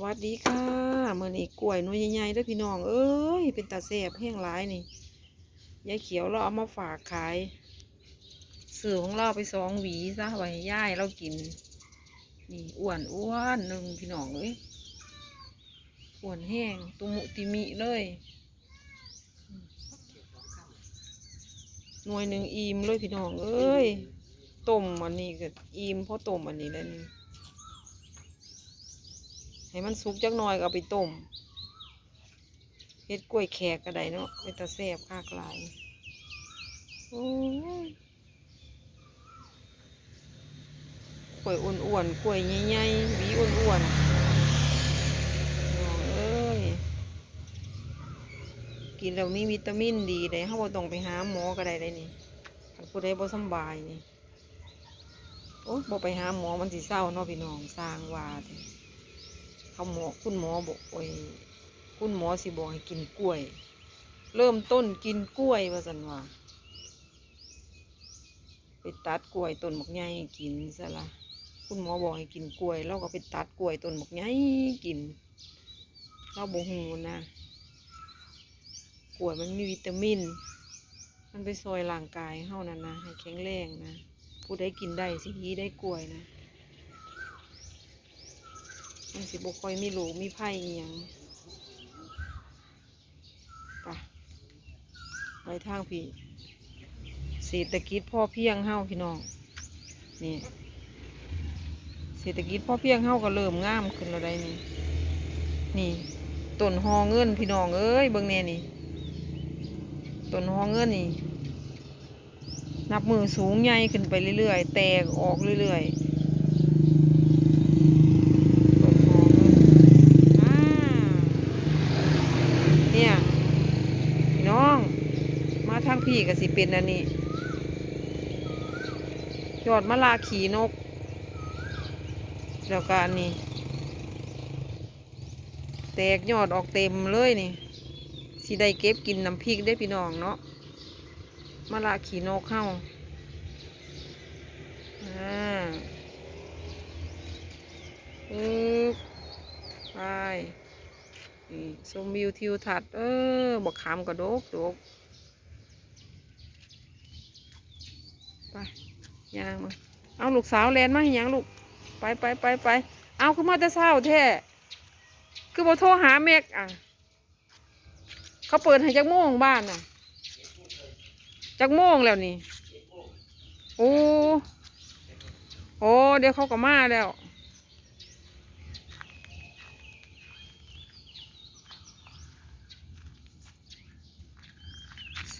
วัสดีค่ะเมื่อนี้กล้วยน้อยใหญ่ๆด้อพี่น้อง เอ้ย เป็นตาแซ่บแห้งหลายนี่ยายเขียวเราเอามาฝากขายสื่อของเราไปสองหวีซะไว้ย่ายเรากิน นี่อ้วนอ้วนหนึ่งพี่น้องเอ้ยอ้วนแห้งตุมุติมิเลยหน่วยหนึ่งอิ่มเลยพี่น้องเอ้ยต้มอันนี้ก็อิ่มเพราะต้มอันนี้แล้วนี่ ให้มันสุกจักหน่อยก็เอาไปต้มเฮ็ดกล้วยแขกก็ได้เนาะเป็นตาแซ่บคากหลายโอ้ยกล้วยอ้วนๆกล้วยใหญ่ๆหวีอ้วนๆน้องเอ้ยกินแล้วมีวิตามินดีได้เฮาบ่ต้องไปหาหมอก็ได้ได้นี่ถ้าผู้ใดบ่สำบายนี่โอ้บ่ไปหาหมอมันสิเศร้าเนาะพี่น้องสร้างว่าแท้ เขาหมอคุณหมอบอกโอ้ยคุณหมอสิบอกให้กินกล้วย เริ่มต้นกินกล้วยว่าสันว่าไปตัดกล้วยต้นหมกใหญ่กินซะละคุณหมอบอกให้กินกล้วย เราก็ไปตัดกล้วยต้นหมกใหญ่กิน เราบอกหูนะกล้วยมันมีวิตามิน มันไปซอยร่างกายเฮานั่นนะให้แข็งแรงนะผู้ใดกินได้สิยีได้กล้วยนะ มันสิบค่อยมีหลูมีไผ่อหย่างไปไปทางพี่เศรษฐกิจพ่อเพียงเฮาพี่น้อง นี่ เศรษฐกิจพ่อเพียงเฮาก็เริ่มงามขึ้นแล้วได้นี่ นี่ต้นหอเงินพี่น้องเอ้ยเบิ่งแน่นี่ต้นหอเงินนี่ นับมือสูงใหญ่ขึ้นไปเรื่อยๆ แตกออกเรื่อยๆ ต้นหอมอ่าเนี่ยพี่น้อง มา ที่ก็สิเป็นอันนี้ ยอดมะลาขี่นก แล้วก็อันนี้ แตกยอดออกเต็มเลยนี่สิได้เก็บกินน้ำพริกได้พี่น้องเนาะมะลาขี่นกเข้าอ่าปึ๊บไปนี่ชมวิวทิวทัศน์เออบอกขามกระโดกโดก ไปยางมาเอาลูกสาวแลนมาให้ยังลูกไปไปไปไปเอาคือมาแต่เช้าแท้คือบ่โทรหาเมกอะ เขาเปิดให้จักโมงบ้านน่ะจักโมงแล้วนี่โอ้โอ้เดี๋ยวเขาก็มาแล้ว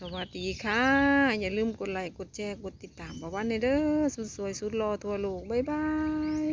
สวัสดีค่ะ อย่าลืมกดไลค์กดแชร์กดติดตามประว่าในเด้อสุดสวยสุดรอทั่วโลก บ๊ายบาย